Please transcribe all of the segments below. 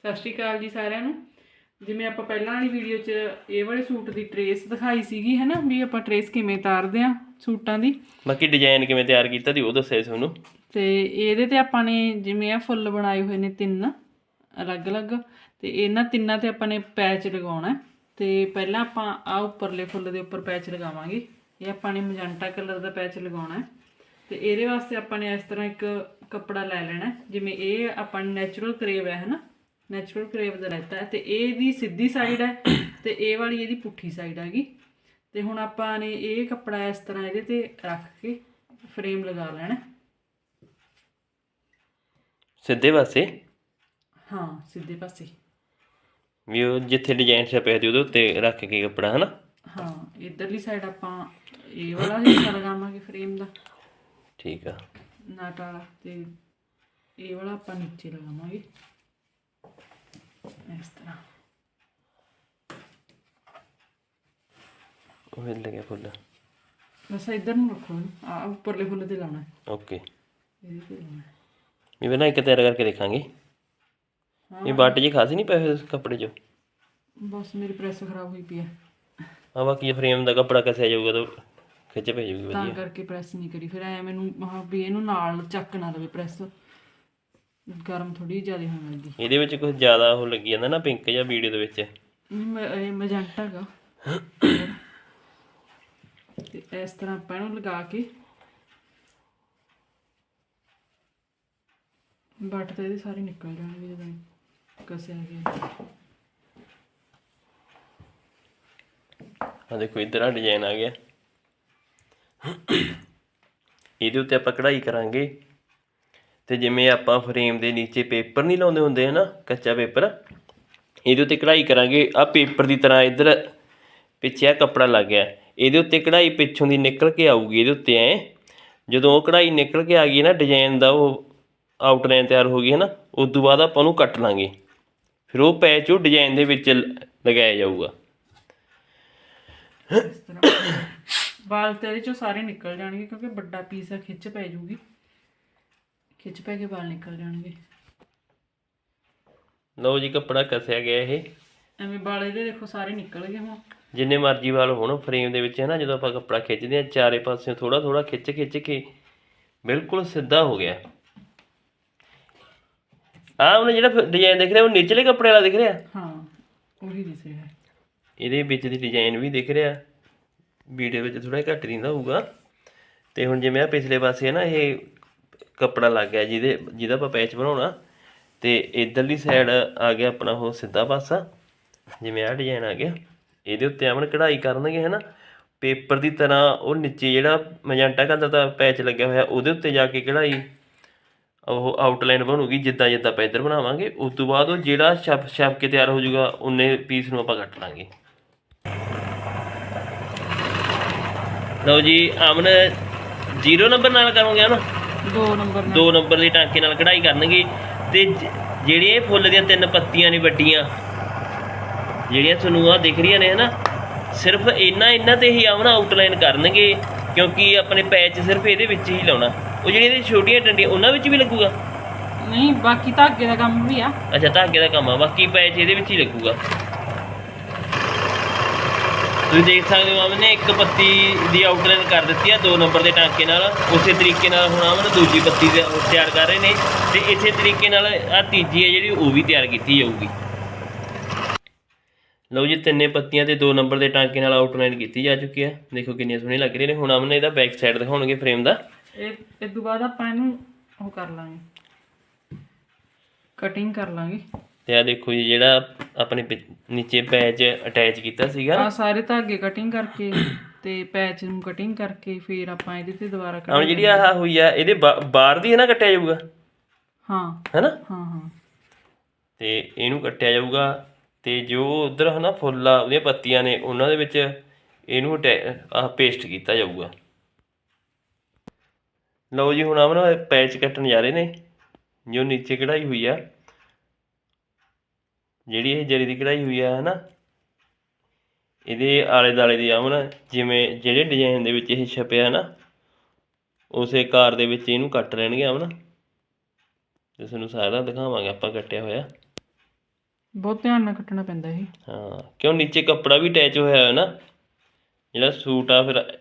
ਸਤਿ ਸ਼੍ਰੀ ਅਕਾਲ ਜੀ ਸਾਰਿਆਂ ਨੂੰ। ਜਿਵੇਂ ਆਪਾਂ ਪਹਿਲਾਂ ਵਾਲੀ ਵੀਡੀਓ 'ਚ ਇਹ ਵਾਲੇ ਸੂਟ ਦੀ ਟਰੇਸ ਦਿਖਾਈ ਸੀਗੀ ਹੈ ਨਾ ਵੀ ਆਪਾਂ ਟਰੇਸ ਕਿਵੇਂ ਤਾਰਦੇ ਆ ਸੂਟਾਂ ਦੀ। ਬਾਕੀ ਡਿਜ਼ਾਈਨ ਕਿਵੇਂ ਤਿਆਰ ਕੀਤਾ ਦੀ ਉਹ ਦੱਸਿਆ ਤੁਹਾਨੂੰ। ਤੇ ਇਹਦੇ ਤੇ ਆਪਾਂ ਨੇ ਜਿਵੇਂ ਆ ਫੁੱਲ ਬਣਾਏ ਹੋਏ ਨੇ ਤਿੰਨ ਅਲੱਗ-ਅਲੱਗ। ਤੇ ਇਹਨਾਂ ਤਿੰਨਾਂ ਤੇ ਆਪਾਂ ਨੇ ਪੈਚ ਲਗਾਉਣਾ। ਤੇ ਪਹਿਲਾਂ ਆਪਾਂ ਆ ਉੱਪਰਲੇ ਫੁੱਲ ਦੇ ਉੱਪਰ ਪੈਚ ਲਗਾਵਾਂਗੇ। ਇਹ ਆਪਾਂ ਨੇ ਮਜੰਟਾ ਕਲਰ ਦਾ ਪੈਚ ਲਗਾਉਣਾ ਹੈ। ਤੇ ਇਹਦੇ ਵਾਸਤੇ ਆਪਾਂ ਨੇ ਇਸ ਤਰ੍ਹਾਂ ਇੱਕ ਕੱਪੜਾ ਲੈ ਲੈਣਾ। ਜਿਵੇਂ ਇਹ ਆਪਾਂ ਨੈਚੁਰਲ ਕਰੇਵ ਹੈ ਹਨਾ ਨੈਚੁਰਲ ਕਰੇਵ ਦਾ ਹੈ ਤੇ ਇਹਦੀ ਸਿੱਧੀ ਸਾਈਡ ਹੈ ਤੇ ਇਹ ਵਾਲੀ ਇਹਦੀ ਪੁੱਠੀ ਸਾਈਡ ਹੈਗੀ। ਤੇ ਹੁਣ ਆਪਾਂ ਨੇ ਇਹ ਕੱਪੜਾ ਇਸ ਤਰ੍ਹਾਂ ਇਹਦੇ ਤੇ ਰੱਖ ਕੇ ਫਰੇਮ ਲਗਾ ਲੈਣਾ। ਸਿੱਧੇ ਪਾਸੇ? ਹਾਂ ਸਿੱਧੇ ਪਾਸੇ। ਵੀ ਉਹ ਜਿੱਥੇ ਡਿਜ਼ਾਈਨ ਛਪਿਆ ਸੀ ਉਹਦੇ ਉੱਤੇ ਰੱਖ ਕੇ ਕੱਪੜਾ ਹਨਾ? ਹਾਂ ਇਧਰਲੀ ਸਾਈਡ ਆਪਾਂ ਇਹ ਵਾਲਾ ਹਿੱਸਾ ਲਗਾਵਾਂਗੇ ਫਰੇਮ ਦਾ। ਠੀਕ ਆ। ਨਾਟ ਵਾਲਾ ਤੇ ਇਹ ਵਾਲਾ ਆਪਾਂ ਨੀਚੇ ਲਗਾਵਾਂਗੇ। ਇਸ ਤਰ੍ਹਾਂ ਉਹ ਹਿੱਲ ਗਿਆ ਫੁੱਲ ਬਸ ਇਧਰ ਨੂੰ ਰੱਖੋ ਆ ਉੱਪਰਲੇ ਫੁੱਲ ਤੇ ਲਾਉਣਾ ਹੈ, ਓਕੇ ਇਹਦੇ ਤੇ ਲਾਉਣਾ ਹੈ। ਵੀ ਬਣਾ ਇੱਕ ਤਿਆਰ ਕਰਕੇ ਦੇਖਾਂਗੇ ਇਹ ਬੱਟ ਜੀ ਖਾਸੀ ਨਹੀਂ ਪਏ ਹੋਏ ਕੱਪੜੇ 'ਚ ਬਸ ਮੇਰੀ ਪ੍ਰੈਸ ਖਰਾਬ ਹੋਈ ਪਈ ਹੈ ਆ ਬਾਕੀ ਫਰੇਮ ਦਾ ਕੱਪੜਾ ਕੱਸਿਆ ਜਾਊਗਾ ਤਾਂ ਖਿੱਚ ਪੈ ਜਾਊਗੀ ਤਾਂ ਵਧੀਆ ਕਰਕੇ ਪ੍ਰੈਸ ਨਹੀਂ ਕਰੀ ਫਿਰ ਐ ਮੈਨੂੰ ਹਾਂ ਵੀ ਇਹਨੂੰ ਨਾਲ ਚੱਕ ਨਾ ਲਵੇ ਪ੍ਰੈਸ ਗਰਮ ਥੋੜੀ ਜ਼ਿਆਦਾ ਹੋਣ ਲੱਗੀ। ਇਹਦੇ ਵਿੱਚ ਕੁਝ ਜ਼ਿਆਦਾ ਉਹ ਲੱਗੀ ਜਾਂਦਾ ਨਾ ਪਿੰਕ ਜਾਂ ਵੀਡੀਓ ਦੇ ਵਿੱਚ। ਮ- ਇਹ ਮਜੰਟਾ ਗਾ ਤੇ ਇਸ ਤਰ੍ਹਾਂ ਆਪਾਂ ਇਹਨੂੰ ਲਗਾ ਕੇ ਬੱਟ ਤੇ ਇਹਦੇ ਸਾਰੇ ਨਿਕਲ ਜਾਣਗੇ ਜਦੋਂ ਕਸਿਆ ਗਿਆ। ਆ ਦੇਖੋ ਇਧਰ ਆ ਡਿਜ਼ਾਈਨ ਆ ਗਿਆ। ਇਹਦੇ ਉੱਤੇ ਆਪਾਂ ਕਢਾਈ ਕਰਾਂਗੇ। ਤੇ ਜਿਵੇਂ ਆਪਾਂ ਫਰੇਮ ਦੇ ਨੀਚੇ ਪੇਪਰ ਨਹੀਂ ਲਾਉਂਦੇ ਹੁੰਦੇ ਹਨਾ, ਕੱਚਾ ਪੇਪਰ ਇਹਦੇ ਉੱਤੇ ਕਢਾਈ ਕਰਾਂਗੇ। ਆ ਪੇਪਰ ਦੀ ਤਰ੍ਹਾਂ ਇੱਧਰ ਪਿੱਛੇ ਆ ਕੱਪੜਾ ਲੱਗ ਗਿਆ। ਇਹਦੇ ਉੱਤੇ ਕਢਾਈ ਪਿੱਛੋਂ ਦੀ ਨਿਕਲ ਕੇ ਆਊਗੀ, ਇਹਦੇ ਉੱਤੇ ਐ। ਜਦੋਂ ਉਹ ਕਢਾਈ ਨਿਕਲ ਕੇ ਆ ਗਈ ਨਾ ਡਿਜ਼ਾਈਨ ਦਾ ਉਹ ਆਊਟਲਾਈਨ ਤਿਆਰ ਹੋ ਗਈ ਹੈ ਨਾ ਉਸ ਤੋਂ ਬਾਅਦ ਆਪਾਂ ਉਹਨੂੰ ਕੱਟ ਲਾਂਗੇ। ਫਿਰ ਉਹ ਪੈਚ ਉਹ ਡਿਜ਼ਾਈਨ ਦੇ ਵਿੱਚ ਲਗਾਇਆ ਜਾਊਗਾ। ਵਾਲ ਤੇ ਚੋਂ ਸਾਰੇ ਨਿਕਲ ਜਾਣਗੇ, ਕਿਉਂਕਿ ਵੱਡਾ ਪੀਸ ਆ, ਖਿੱਚ ਪੈ ਜੂਗੀ। ਖਿੱਚ ਪੈ ਕੇ ਵਾਲ ਨਿਕਲ ਜਾਣਗੇ। ਲਓ ਜੀ ਕੱਪੜਾ ਕੱਸਿਆ ਗਿਆ ਇਹ। ਐਵੇਂ ਵਾਲ ਇਹਦੇ ਦੇਖੋ ਸਾਰੇ ਨਿਕਲ ਗਏ ਹੁਣ। ਜਿੰਨੇ ਮਰਜ਼ੀ ਵਾਲ ਹੋਣ ਫਰੇਮ ਦੇ ਵਿੱਚ ਹੈ ਨਾ ਜਦੋਂ ਆਪਾਂ ਕੱਪੜਾ ਖਿੱਚਦੇ ਆ ਚਾਰੇ ਪਾਸਿਓਂ ਥੋੜਾ ਥੋੜਾ ਖਿੱਚ ਖਿੱਚ ਕੇ ਬਿਲਕੁਲ ਸਿੱਧਾ ਹੋ ਗਿਆ। ਆਹ ਉਹਨੇ ਜਿਹੜਾ ਡਿਜ਼ਾਈਨ ਦਿਖ ਰਿਹਾ ਉਹ ਨਿਚਲੇ ਕੱਪੜੇ ਵਾਲਾ ਦਿਖ ਰਿਹਾ? ਹਾਂ ਉਹੀ ਦਿਸ ਰਿਹਾ। ਇਹਦੇ ਵਿੱਚ ਦੀ ਡਿਜ਼ਾਈਨ ਵੀ ਦਿਖ ਰਿਹਾ। ਵੀਡੀਓ ਵਿੱਚ ਥੋੜਾ ਘੱਟ ਰਹਿੰਦਾ ਹੋਊਗਾ। ਤੇ ਹੁਣ ਜਿਵੇਂ ਆ ਪਿਛਲੇ ਪਾਸੇ ਹੈ ਨਾ ਇਹ ਕੱਪੜਾ ਲੱਗ ਗਿਆ ਜਿਹਦੇ, ਜਿਹਦਾ ਆਪਾਂ ਪੈਚ ਬਣਾਉਣਾ, ਤੇ ਇਧਰਲੀ ਸਾਈਡ ਆ ਗਿਆ ਆਪਣਾ ਉਹ ਸਿੱਧਾ ਪਾਸਾ, ਜਿਵੇਂ ਆ ਡਿਜ਼ਾਈਨ ਆ ਗਿਆ। ਇਹਦੇ ਉੱਤੇ ਆਵਣ ਕਢਾਈ ਕਰਨਗੇ, ਹਨਾ? ਪੇਪਰ ਦੀ ਤਰ੍ਹਾਂ ਉਹ ਨੀਚੇ ਜਿਹੜਾ ਮਜੈਂਟਾ ਕਲਰ ਦਾ ਪੈਚ ਲੱਗਿਆ ਹੋਇਆ, ਉਹਦੇ ਉੱਤੇ ਜਾ ਕੇ ਕਢਾਈ। ਉਹ ਆਊਟਲਾਈਨ ਬਣੂਗੀ, ਜਿੱਦਾਂ ਜਿੱਦਾਂ ਆਪਾਂ ਇੱਧਰ ਬਣਾਵਾਂਗੇ। ਉਸ ਤੋਂ ਬਾਅਦ ਉਹ ਜਿਹੜਾ ਛਪ ਛਪ ਕੇ ਤਿਆਰ ਹੋ ਜਾਊਗਾ, ਉਹਨੇ ਪੀਸ ਨੂੰ ਆਪਾਂ ਕੱਟ ਲਾਂਗੇ। ਲਓ ਜੀ ਆਮਨ ਜ਼ੀਰੋ ਨੰਬਰ ਨਾਲ ਕਰੋਗੇ ਨਾ ਦੋ ਨੰਬਰ ਨਾਲ। ਦੋ ਨੰਬਰ ਦੀ ਟਾਂਕੇ ਨਾਲ ਕਢਾਈ ਕਰਨਗੇ। ਤੇ ਜਿਹੜੀਆਂ ਇਹ ਫੁੱਲ ਦੀਆਂ ਤਿੰਨ ਪੱਤੀਆਂ ਨੇ ਵੱਡੀਆਂ ਜਿਹੜੀਆਂ ਤੁਹਾਨੂੰ ਆ ਦਿਖ ਰਹੀਆਂ ਨੇ ਹਨਾ? ਸਿਰਫ ਇਹਨਾਂ ਇਹਨਾਂ ਤੇ ਹੀ ਆਵਣਾ ਆਊਟਲਾਈਨ ਕਰਨਗੇ ਕਿਉਂਕਿ ਆਪਣੇ ਪੈਚ ਸਿਰਫ ਇਹਦੇ ਵਿੱਚ ਹੀ ਲਾਉਣਾ। ਉਹ ਜਿਹੜੀਆਂ ਇਹਦੀਆਂ ਛੋਟੀਆਂ ਡੰਡੀਆਂ ਉਹਨਾਂ ਵਿੱਚ ਵੀ ਲੱਗੂਗਾ? ਨਹੀਂ ਬਾਕੀ ਧਾਗੇ ਦਾ ਕੰਮ ਵੀ ਆ। ਅੱਛਾ ਧਾਗੇ ਦਾ ਕੰਮ ਆ। ਬਾਕੀ ਪੈਚ ਇਹਦੇ ਵਿੱਚ ਹੀ ਲੱਗੂਗਾ। ਤੁਸੀਂ ਦੇਖ ਸਕਦੇ ਹੋ ਆਮਨੇ ਇੱਕ ਪੱਤੀ ਦੀ ਆਊਟਲਾਈਨ ਕਰ ਦਿੱਤੀ ਆ, ਦੋ ਨੰਬਰ ਦੇ ਟਾਂਕੇ ਨਾਲ। ਉਸੇ ਤਰੀਕੇ ਨਾਲ ਹੁਣ ਆਮਨ ਦੂਜੀ ਪੱਤੀ ਤਿਆਰ ਕਰ ਰਹੇ ਨੇ ਤੇ ਇਸੇ ਤਰੀਕੇ ਨਾਲ ਆ ਤੀਜੀ ਹੈ ਜਿਹੜੀ, ਉਹ ਵੀ ਤਿਆਰ ਕੀਤੀ ਜਾਊਗੀ। ਲਓ ਜੀ, ਤਿੰਨੇ ਪੱਤੀਆਂ ਤੇ ਦੋ ਨੰਬਰ ਦੇ ਟਾਂਕੇ ਨਾਲ ਆਊਟਲਾਈਨ ਕੀਤੀ ਜਾ ਚੁੱਕੀ ਹੈ। ਦੇਖੋ ਕਿੰਨੀਆਂ ਸੋਹਣੀਆਂ ਲੱਗ ਰਹੀਆਂ ਨੇ। ਹੁਣ ਆਮਨੇ ਇਹਦਾ ਬੈਕ ਸਾਈਡ ਦਿਖਾਉਣਗੇ ਫਰੇਮ ਦਾ। ਇਹ ਇਸ ਤੋਂ ਬਾਅਦ ਆਪਾਂ ਇਹਨੂੰ ਉਹ ਕਰ ਲਾਂਗੇ। ਕਟਿੰਗ ਕਰ ਲਾਂਗੇ। ਤੇ ਆ ਦੇਖੋ ਜੀ ਜਿਹੜਾ ਆਪਣੇ ਪਿ- ਨੀਚੇ ਪੈਚ ਅਟੈਚ ਕੀਤਾ ਸੀਗਾ ਆ ਸਾਰੇ ਧਾਗੇ ਕਟਿੰਗ ਕਰਕੇ ਤੇ ਪੈਚ ਨੂੰ ਕਟਿੰਗ ਕਰਕੇ ਫਿਰ ਆਪਾਂ ਇਹਦੇ ਤੇ ਦੁਬਾਰਾ ਹੁਣ ਕਰਾਂਗੇ ਜਿਹੜੀ ਆਹ ਹੋਈ ਆ ਇਹਦੇ ਬਾ- ਬਾਹਰ ਦੀ ਹੈ ਨਾ ਕੱਟਿਆ ਜਾਊਗਾ? ਹਾਂ। ਹੈਨਾ ਹਾਂ ਹਾਂ। ਤੇ ਇਹਨੂੰ ਕੱਟਿਆ ਜਾਊਗਾ ਤੇ ਜੋ ਉਧਰ ਹਨਾ ਫੁੱਲ ਆ ਉਹਦੀਆਂ ਪੱਤੀਆਂ ਨੇ ਉਹਨਾਂ ਦੇ ਵਿੱਚ ਇਹਨੂੰ ਆਹ ਪੇਸਟ ਕੀਤਾ ਜਾਊਗਾ। ਲਓ ਜੀ ਹੁਣ ਆਮਨ ਪੈਚ ਕੱਟਣ ਜਾ ਰਹੇ ਨੇ ਜੋ ਨੀਚੇ ਕਢਾਈ ਹੋਈ ਆ। ਜਿਹੜੀ ਇਹ ਜਰੀ ਦੀ ਕਢਾਈ ਹੋਈ ਆ ਹਨਾ? ਇਹਦੇ ਆਲੇ ਦਾਲੇ ਦੀ ਆਮਨ ਜਿਵੇਂ ਜਿਹੜੇ ਡਿਜ਼ਾਈਨ ਦੇ ਵਿੱਚ ਇਹ ਛਪਿਆ ਨਾ ਉਸੇ ਕਾਰ ਦੇ ਵਿੱਚ ਇਹਨੂੰ ਕੱਟ ਲੈਣਗੇ ਆਮਨ ਤੇ ਤੁਹਾਨੂੰ ਸਾਰਾ ਦਿਖਾਵਾਂਗੇ ਆਪਾਂ ਕੱਟਿਆ ਹੋਇਆ। ਬਹੁਤ ਧਿਆਨ ਨਾਲ ਕੱਟਣਾ ਪੈਂਦਾ ਇਹ। ਹਾਂ ਕਿਉਂ ਨੀਚੇ ਕੱਪੜਾ ਵੀ ਅਟੈਚ ਹੋਇਆ ਹੋਇਆ ਨਾ ਜਿਹੜਾ ਸੂਟ ਆ ਫਿਰ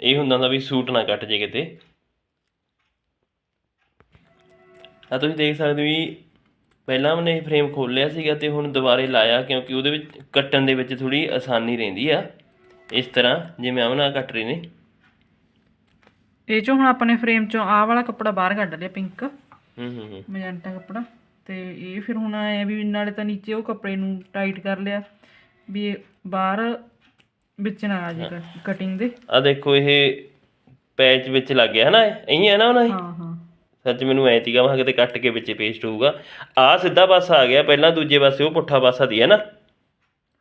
ਇਹ ਹੁੰਦਾ ਹੁੰਦਾ ਵੀ ਸੂਟ ਨਾ ਕੱਟ ਜੇ ਕਿਤੇ। ਆ ਤੁਸੀਂ ਦੇਖ ਸਕਦੇ ਹੋ ਵੀ ਪਹਿਲਾਂ ਉਹਨੇ ਇਹ ਫਰੇਮ ਖੋਲ੍ਹਿਆ ਸੀਗਾ ਤੇ ਹੁਣ ਦੁਬਾਰੇ ਲਾਇਆ ਕਿਉਂਕਿ ਉਹਦੇ ਵਿੱਚ ਕੱਟਣ ਦੇ ਵਿੱਚ ਥੋੜੀ ਆਸਾਨੀ ਰਹਿੰਦੀ ਆ। ਇਸ ਤਰ੍ਹਾਂ ਜਿਵੇਂ ਆਮਨਾ ਕੱਟ ਰਹੇ ਨੇ। ਇਹ ਚੋਂ ਹੁਣ ਆਪਣੇ ਫਰੇਮ ਚੋਂ ਆਹ ਵਾਲਾ ਕੱਪੜਾ ਬਾਹਰ ਕੱਢ ਲਿਆ ਪਿੰਕ ਹੂੰ ਹੂੰ ਹੂੰ। ਮੈਜੈਂਟਾ ਕੱਪੜਾ। ਤੇ ਇਹ ਫਿਰ ਹੁਣ ਆਇਆ ਵੀ ਨਾਲੇ ਤਾਂ ਨੀਚੇ ਉਹ ਕੱਪੜੇ ਨੂੰ ਟਾਈਟ ਕਰ ਲਿਆ ਵੀ ਇਹ ਬਾਹਰ ਵਿੱਚ ਨਾ ਆ ਜੇ ਕਟਿੰਗ ਦੇ। ਆ ਦੇਖੋ ਇਹ ਪੈਚ ਵਿੱਚ ਲੱਗ ਗਿਆ ਹਨਾ ਇਹੀ ਹੈ ਨਾ ਉਹਨਾਂ ਇਹ ਹਾਂ ਹਾਂ। ਸੱਚ ਮੈਨੂੰ ਐ ਤੀਗਾ ਮੈਂ ਕਿਤੇ ਕੱਟ ਕੇ ਵਿੱਚ ਪੇਸਟ ਹੋਊਗਾ। ਆ ਸਿੱਧਾ ਪਾਸਾ ਆ ਗਿਆ ਪਹਿਲਾਂ ਦੂਜੇ ਪਾਸੇ ਉਹ ਪੁੱਠਾ ਪਾਸਾ ਦੀ ਹੈ ਨਾ।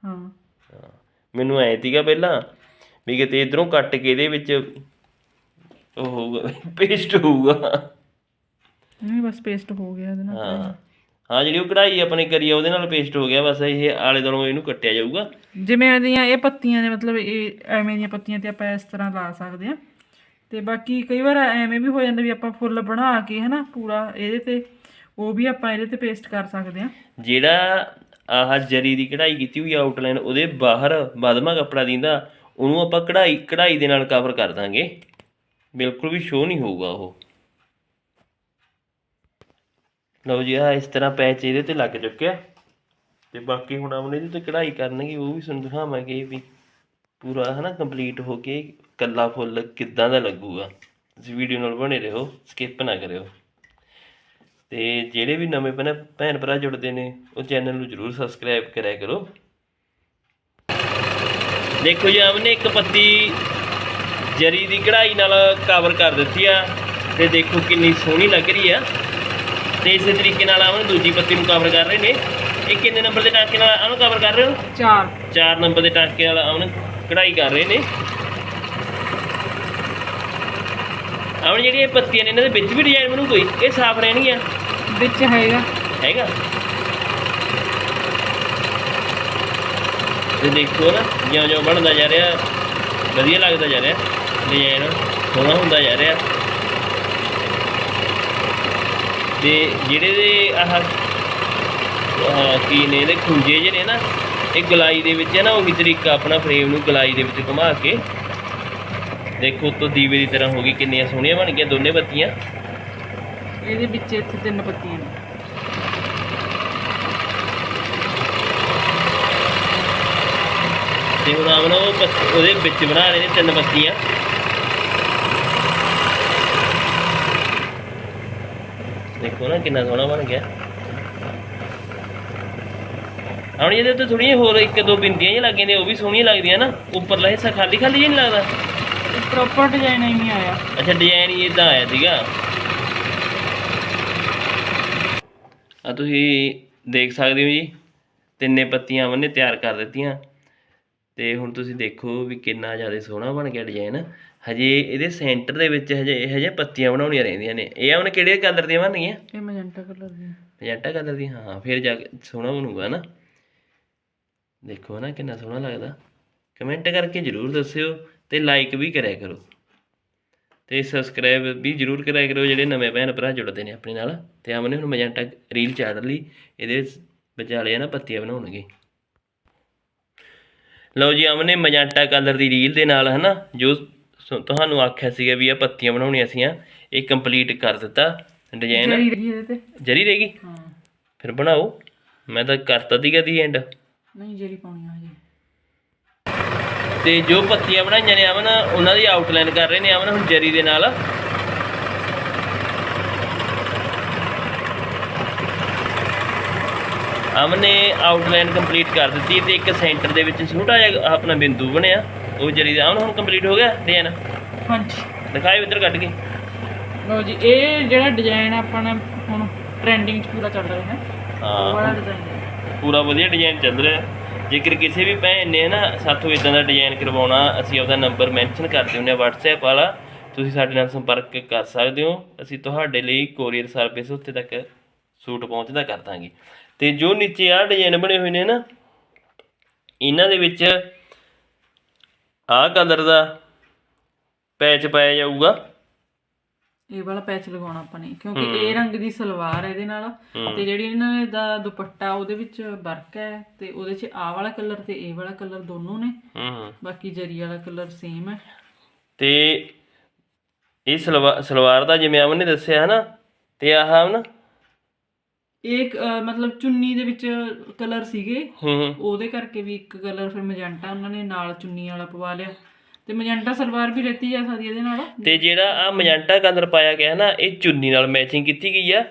ਹਾਂ। ਮੈਨੂੰ ਐ ਤੀਗਾ ਪਹਿਲਾਂ ਵੀ ਕਿਤੇ ਇਧਰੋਂ ਕੱਟ ਕੇ ਇਹਦੇ ਵਿੱਚ ਉਹ ਹੋਊਗਾ ਪੇਸਟ ਹੋਊਗਾ। ਨਹੀਂ ਬਸ ਪੇਸਟ ਹੋ ਗਿਆ ਇਹਦੇ ਨਾਲ ਹਾਂ। ਹਾਂ ਜਿਹੜੀ ਉਹ ਕਢਾਈ ਆਪਣੇ ਕਰੀ ਆ ਉਹਦੇ ਨਾਲ ਪੇਸਟ ਹੋ ਗਿਆ ਬਸ ਇਹ ਆਲੇ ਦੁਆਲੋਂ ਇਹਨੂੰ ਕੱਟਿਆ ਜਾਊਗਾ। ਜਿਵੇਂ ਇਹਦੀਆਂ ਇਹ ਪੱਤੀਆਂ ਨੇ ਮਤਲਬ ਇਹ ਐਵੇਂ ਦੀਆਂ ਪੱਤੀਆਂ ਤੇ ਆਪਾਂ ਇਸ ਤਰ੍ਹਾਂ ਲਾ ਸਕਦੇ ਆ ਤੇ ਬਾਕੀ ਕਈ ਵਾਰ ਐਵੇਂ ਵੀ ਹੋ ਜਾਂਦਾ ਵੀ ਆਪਾਂ ਫੁੱਲ ਬਣਾ ਕੇ ਹਨਾ ਪੂਰਾ ਇਹਦੇ ਤੇ, ਉਹ ਵੀ ਆਪਾਂ ਇਹਦੇ ਤੇ ਪੇਸਟ ਕਰ ਸਕਦੇ ਆ ਜਿਹੜਾ ਆਹ ਜਰੀ ਦੀ ਕਢਾਈ ਕੀਤੀ ਹੋਈ ਆਊਟਲਾਈਨ ਉਹਦੇ ਬਾਹਰ ਬਾਦਮਾ ਕੱਪੜਾ ਦਿੰਦਾ, ਉਹਨੂੰ ਆਪਾਂ ਕਢਾਈ ਕਢਾਈ ਦੇ ਨਾਲ ਕਵਰ ਕਰ ਦਾਂਗੇ। ਬਿਲਕੁਲ ਵੀ ਸ਼ੋ ਨਹੀਂ ਹੋਊਗਾ ਉਹ। ਲਓ ਜੀ ਆ ਇਸ ਤਰ੍ਹਾਂ ਪੈਚ ਇਹਦੇ ਤੇ ਲੱਗ ਚੁੱਕਿਆ। ਤੇ ਬਾਕੀ ਹੁਣ ਆਪਨੇ ਇਹਦੇ ਤੇ ਕਢਾਈ ਕਰਨਗੇ, ਉਹ ਵੀ ਤੁਹਾਨੂੰ ਦਿਖਾਵਾਂਗੇ ਵੀ। ਪੂਰਾ ਹਨਾ ਕੰਪਲੀਟ ਹੋ ਕੇ ਕੱਲਾ ਫੁੱਲ ਕਿੱਦਾਂ ਦਾ ਲੱਗੂਗਾ? ਤੁਸੀਂ ਵੀਡੀਓ ਨਾਲ ਬਣੇ ਰਹੋ ਸਕਿਪ ਨਾ ਕਰਿਓ। ਤੇ ਜਿਹੜੇ ਵੀ ਨਵੇਂ ਭੈਣ ਭੈਣ ਭਰਾ ਜੁੜਦੇ ਨੇ ਉਹ ਚੈਨਲ ਨੂੰ ਜਰੂਰ ਸਬਸਕ੍ਰਾਈਬ ਕਰਿਆ ਕਰੋ। ਦੇਖੋ ਜੀ ਆਮਨੇ ਇੱਕ ਪੱਤੀ ਜਰੀ ਦੀ ਕਢਾਈ ਨਾਲ ਕਵਰ ਕਰ ਦਿੱਤੀ ਆ ਤੇ ਦੇਖੋ ਕਿੰਨੀ ਸੋਹਣੀ ਲੱਗ ਰਹੀ ਆ। ਤੇ ਇਸੇ ਤਰੀਕੇ ਨਾਲ ਆਮਨ ਦੂਜੀ ਪੱਤੀ ਨੂੰ ਕਵਰ ਕਰ ਰਹੇ ਨੇ। ਇਹ ਕਿੰਨੇ ਨੰਬਰ ਦੇ ਟਾਂਕੇ ਨਾਲ ਆਮਨ ਕਵਰ ਕਰ ਰਹੇ ਹੋ? ਚਾਰ। 4 ਨੰਬਰ ਦੇ ਟਾਂਕੇ ਨਾਲ ਆਮਨ ਕਢਾਈ ਕਰ ਰਹੇ ਨੇ। ਆਮਨ ਜਿਹੜੀ ਇਹ ਪੱਤੀਆਂ ਨੇ ਇਹਨਾਂ ਦੇ ਵਿੱਚ ਵੀ ਡਿਜ਼ਾਈਨ ਬਣੂ ਕੋਈ? ਇਹ ਸਾਫ਼ ਰਹਿਣਗੀਆਂ ਵਿੱਚ ਹੈਗਾ। ਹੈਗਾ? ਤੇ ਦੇਖੋ ਨਾ ਜਿਉਂ ਜਿਉਂ ਬਣਦਾ ਜਾ ਰਿਹਾ ਵਧੀਆ ਲੱਗਦਾ ਜਾ ਰਿਹਾ। ਡਿਜ਼ਾਈਨ ਸੋਹਣਾ ਹੁੰਦਾ ਜਾ ਰਿਹਾ। ਤੇ ਜਿਹੜੇ ਦੇ ਆਹ ਆਹ ਕੀ ਨੇ ਇਹਦੇ ਖੁੰਝੇ ਜਿਹੇ ਨੇ ਨਾ ਇਹ ਗਲਾਈ ਦੇ ਵਿੱਚ ਹੈ ਨਾ ਉਹੀ ਤਰੀਕਾ ਆਪਣਾ ਫਰੇਮ ਨੂੰ ਗਲਾਈ ਦੇ ਵਿੱਚ ਘੁਮਾ ਕੇ। ਦੇਖੋ ਉੱਤੋਂ ਦੀਵੇ ਦੀ ਤਰ੍ਹਾਂ ਹੋ ਗਈ ਕਿੰਨੀਆਂ ਸੋਹਣੀਆਂ ਬਣ ਗਈਆਂ ਦੋਨੇ ਬੱਤੀਆਂ। ਇਹਦੇ ਵਿੱਚ ਇੱਥੇ ਤਿੰਨ ਪੱਤੀਆਂ ਨੇ। ਤੇ ਹੁਣ ਆਮਨ ਉਹ ਪੱਤ- ਉਹਦੇ ਵਿੱਚ ਬਣਾ ਰਹੇ ਨੇ ਤਿੰਨ ਬੱਤੀਆਂ। ਦੇਖੋ ਨਾ ਕਿੰਨਾ ਸੋਹਣਾ ਬਣ ਗਿਆ। ਹੁਣ ਇਹਦੇ ਉੱਤੇ ਥੋੜੀਆਂ ਹੋਰ ਇੱਕ ਦੋ ਬਿੰਦੀਆਂ ਜਿਹੀਆਂ ਲੱਗੀਆਂ ਨੇ ਉਹ ਵੀ ਸੋਹਣੀਆਂ ਲੱਗਦੀਆਂ ਨਾ। ਉੱਪਰਲਾ ਹਿੱਸਾ ਖਾਲੀ ਖਾਲੀ ਜਿਹਾ ਨਹੀਂ ਲੱਗਦਾ? ਪ੍ਰੋਪਰ ਡਿਜ਼ਾਈਨ ਨਹੀਂ ਆਇਆ। ਅੱਛਾ ਡਿਜ਼ਾਈਨ ਹੀ ਇਦਾਂ ਆਇਆ ਸੀਗਾ। ਆ ਤੁਸੀਂ ਦੇਖ ਸਕਦੇ ਹੋ ਜੀ ਤਿੰਨੇ ਪੱਤੀਆਂ ਉਹਨੇ ਤਿਆਰ ਕਰ ਦਿੱਤੀਆਂ। ਤੇ ਹੁਣ ਤੁਸੀਂ ਦੇਖੋ ਵੀ ਕਿੰਨਾ ਜ਼ਿਆਦਾ ਸੋਹਣਾ ਬਣ ਗਿਆ ਡਿਜ਼ਾਈਨ ਹਜੇ ਇਹਦੇ ਸੈਂਟਰ ਦੇ ਵਿੱਚ ਹਜੇ ਹਜੇ ਪੱਤੀਆਂ ਬਣਾਉਣੀਆਂ ਰਹਿੰਦੀਆਂ ਨੇ। ਇਹ ਹੁਣ ਕਿਹੜੇ ਕਲਰ ਦੀਆਂ ਬਣਨੀਆਂ? ਇਹ ਮੈਜੈਂਟਾ ਕਲਰ ਦੀ ਮੈਜੈਂਟਾ ਕਲਰ ਦੀ ਹਾਂ ਫਿਰ ਜਾ ਕੇ ਸੋਹਣਾ ਬਣੂਗਾ ਨਾ। ਦੇਖੋ ਨਾ ਕਿੰਨਾ ਸੋਹਣਾ ਲੱਗਦਾ। ਕਮੈਂਟ ਕਰਕੇ ਜਰੂਰ ਦੱਸਿਓ ਤੇ ਲਾਈਕ ਵੀ ਕਰਿਆ ਕਰੋ। ਤੇ ਸਬਸਕ੍ਰਾਈਬ ਵੀ ਜਰੂਰ ਕਰਿਆ ਕਰੋ ਜਿਹੜੇ ਨਵੇਂ ਭੈਣ ਭਰਾ ਜੁੜਦੇ ਨੇ ਆਪਣੇ ਨਾਲ। ਤੇ ਆਮਨੇ ਹੁਣ ਮੈਜੈਂਟਾ ਰੀਲ ਚਾੜ ਲਈ ਇਹਦੇ ਵਿਚਾਲੇ ਨਾ ਪੱਤੀਆਂ ਬਣਾਉਣਗੇ। ਲਓ ਜੀ ਆਮਨੇ ਮੈਜੈਂਟਾ ਕਲਰ ਦੀ ਰੀਲ ਦੇ ਨਾਲ ਹਨਾ ਜੋ ਤੁਹਾਨੂੰ ਆਖਿਆ ਸੀਗਾ ਵੀ ਇਹ ਪੱਤੀਆਂ ਬਣਾਉਣੀਆਂ ਸੀਆਂ ਇਹ ਕੰਪਲੀਟ ਕਰ ਦਿੱਤਾ ਡਿਜ਼ਾਈਨ ਜਿਹੜੀ ਰਹੀ ਇਹਦੇ ਤੇ। ਜਰੀ ਰਹਿ ਗਈ ਹਾਂ। ਫਿਰ ਬਣਾਓ। ਮੈਂ ਤਾਂ ਕਰਤਾ ਸੀਗਾ ਦੀ ਐਂਡ ਨਹੀਂ ਜਿਹੜੀ ਪਾਉਣੀ ਆ ਹਜੇ। ਤੇ ਜੋ ਪੱਤੀਆਂ ਬਣਾਈਆਂ ਨੇ ਅਮਨ ਉਹਨਾਂ ਦੀ ਆਊਟਲਾਈਨ ਕਰ ਰਹੇ ਨੇ ਅਮਨ ਹੁਣ ਜਰੀ ਦੇ ਨਾਲ। ਅਮਨ ਨੇ ਆਊਟਲਾਈਨ ਕੰਪਲੀਟ ਕਰ ਦਿੱਤੀ ਤੇ ਇੱਕ ਸੈਂਟਰ ਦੇ ਵਿੱਚ ਛੋਟਾ ਜਿਹਾ ਆਪਣਾ ਬਿੰਦੂ ਬਣਿਆ। ਉਹ ਜਰੀ ਦਾ ਅਮਨ ਹੁਣ ਕੰਪਲੀਟ ਹੋ ਗਿਆ ਡਿਜ਼ਾਈਨ ਹਾਂਜੀ। ਦਿਖਾਇਓ ਇੱਧਰ ਕੱਢ ਕੇ। ਲਓ ਜੀ ਇਹ ਜਿਹੜਾ ਡਿਜ਼ਾਈਨ ਆਪਾਂ ਨੇ ਹੁਣ ਟ੍ਰੈਂਡਿੰਗ 'ਚ ਪੂਰਾ ਚੱਲ ਰਿਹਾ ਹੈ। ਹਾਂ। ਡਿਜ਼ਾਈਨ ਹੈ ਪੂਰਾ ਵਧੀਆ ਡਿਜ਼ਾਈਨ ਚੱਲ ਰਿਹਾ। ਜੇਕਰ ਕਿਸੇ ਵੀ ਭੈਣ ਨੇ ਨਾ, ਸਾਥੋਂ ਇਦਾਂ ਦਾ ਡਿਜ਼ਾਈਨ ਕਰਵਾਉਣਾ, ਅਸੀਂ ਆਪਦਾ ਨੰਬਰ ਮੈਂਸ਼ਨ ਕਰ ਦਿੰਦੇ ਹਾਂ WhatsApp ਵਾਲਾ। ਤੁਸੀਂ ਸਾਡੇ ਨਾਲ ਸੰਪਰਕ ਕਰ ਸਕਦੇ ਹੋ। ਅਸੀਂ ਤੁਹਾਡੇ ਲਈ ਕੋਰੀਅਰ ਸਰਵਿਸ ਉੱਥੇ ਤੱਕ ਸੂਟ ਪਹੁੰਚਦਾ ਕਰ ਦਾਂਗੇ। ਤੇ ਜੋ ਨੀਚੇ ਆਹ ਡਿਜ਼ਾਈਨ ਬਣੇ ਹੋਏ ਨੇ ਨਾ, ਇਹਨਾਂ ਦੇ ਵਿੱਚ ਆਹ ਕਲਰ ਦਾ ਪੈਚ ਪਾਇਆ ਜਾਊਗਾ। ਇਹ ਵਾਲਾ ਪੈਚ ਲਗਾਉਣਾ ਆਪਾਂ ਨੇ ਕਿਉਂਕਿ ਇਹ ਰੰਗ ਦੀ ਸਲਵਾਰ ਹੈ ਇਹਦੇ ਨਾਲ ਤੇ ਜਿਹੜੀ ਇਹਨਾਂ ਦਾ ਦੁਪੱਟਾ ਉਹਦੇ ਵਿੱਚ ਵਰਕ ਹੈ ਤੇ ਉਹਦੇ 'ਚ ਆਹ ਵਾਲਾ ਕਲਰ ਤੇ ਇਹ ਵਾਲਾ ਕਲਰ ਦੋਨੋਂ ਨੇ। ਹੂੰ। ਹੂੰ ਬਾਕੀ ਜਰੀ ਵਾਲਾ ਕਲਰ ਸੇਮ ਹੈ। ਤੇ ਇਹ ਸਲਵਾਰ ਸਲਵਾਰ ਦਾ ਜਿਵੇਂ ਅਮਨ ਨੇ ਦੱਸਿਆ ਹਨਾ ਤੇ ਆਹ ਨਾ ਇਹ ਅਹ, ਮਤਲਬ ਚੁੰਨੀ ਦੇ ਵਿੱਚ ਕਲਰ ਸੀਗੇ। ਹੂੰ ਹੂੰ। ਉਹਦੇ ਕਰਕੇ ਵੀ ਇੱਕ ਕਲਰ ਫਿਰ ਮਜੈਂਟਾ ਉਹਨਾਂ ਨੇ ਨਾਲ ਚੁੰਨੀ ਵਾਲਾ ਪਵਾ ਲਿਆ। ਤੇ ਮਜੈਂਟਾ ਸਲਵਾਰ ਵੀ ਲੈਤੀ ਜਾ ਸਕਦੀ ਹੈ ਇਹਦੇ ਨਾਲ। ਤੇ ਜਿਹੜਾ ਆ ਮਜੰਟਾ ਕਲਰ ਪਾਇਆ ਗਿਆ ਹੈ ਨਾ, ਇਹ ਚੁੰਨੀ ਨਾਲ ਮੈਚਿੰਗ ਕੀਤੀ ਗਈ ਆ।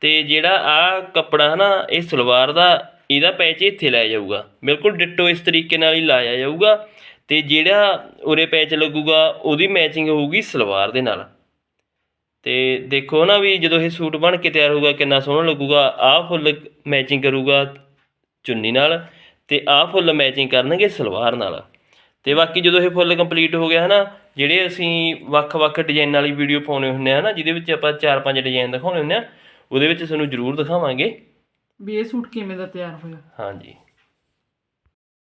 ਤੇ ਜਿਹੜਾ ਆ ਕੱਪੜਾ ਹੈ ਨਾ, ਇਹ ਸਲਵਾਰ ਦਾ, ਇਹਦਾ ਪੈਚ ਇੱਥੇ ਲਾਇਆ ਜਾਊਗਾ। ਬਿਲਕੁਲ ਡਿੱਟੋ ਇਸ ਤਰੀਕੇ ਨਾਲ ਹੀ ਲਾਇਆ ਜਾਊਗਾ। ਤੇ ਜਿਹੜਾ ਉਰੇ ਪੈਚ ਲੱਗੂਗਾ, ਉਹਦੀ ਮੈਚਿੰਗ ਹੋਊਗੀ ਸਲਵਾਰ ਦੇ ਨਾਲ। ਤੇ ਦੇਖੋ ਨਾ ਵੀ ਜਦੋਂ ਇਹ ਸੂਟ ਬਣ ਕੇ ਤਿਆਰ ਹੋਊਗਾ, ਕਿੰਨਾ ਸੋਹਣਾ ਲੱਗੂਗਾ। ਆਹ ਫੁੱਲ ਮੈਚਿੰਗ ਕਰੂਗਾ ਚੁੰਨੀ ਨਾਲ ਤੇ ਆਹ ਫੁੱਲ ਮੈਚਿੰਗ ਕਰਨਗੇ ਸਲਵਾਰ ਨਾਲ। ਤੇ ਬਾਕੀ ਜਦੋਂ ਇਹ ਫੁੱਲ ਕੰਪਲੀਟ ਹੋ ਗਿਆ ਹਨਾ ਜਿਹੜੇ ਅਸੀਂ ਵੱਖ-ਵੱਖ ਡਿਜ਼ਾਈਨ ਵਾਲੀ ਵੀਡੀਓ ਪਾਉਣੇ ਹੁੰਦੇ ਆ ਹਨਾ ਜਿਹਦੇ ਵਿੱਚ ਆਪਾਂ 4-5 ਡਿਜ਼ਾਈਨ ਦਿਖਾਉਣੇ ਹੁੰਦੇ ਆ ਉਹਦੇ ਵਿੱਚ ਤੁਹਾਨੂੰ ਜ਼ਰੂਰ ਦਿਖਾਵਾਂਗੇ। ਵੀ ਇਹ ਸੂਟ ਕਿਵੇਂ ਦਾ ਤਿਆਰ ਹੋਇਆ? ਹਾਂਜੀ।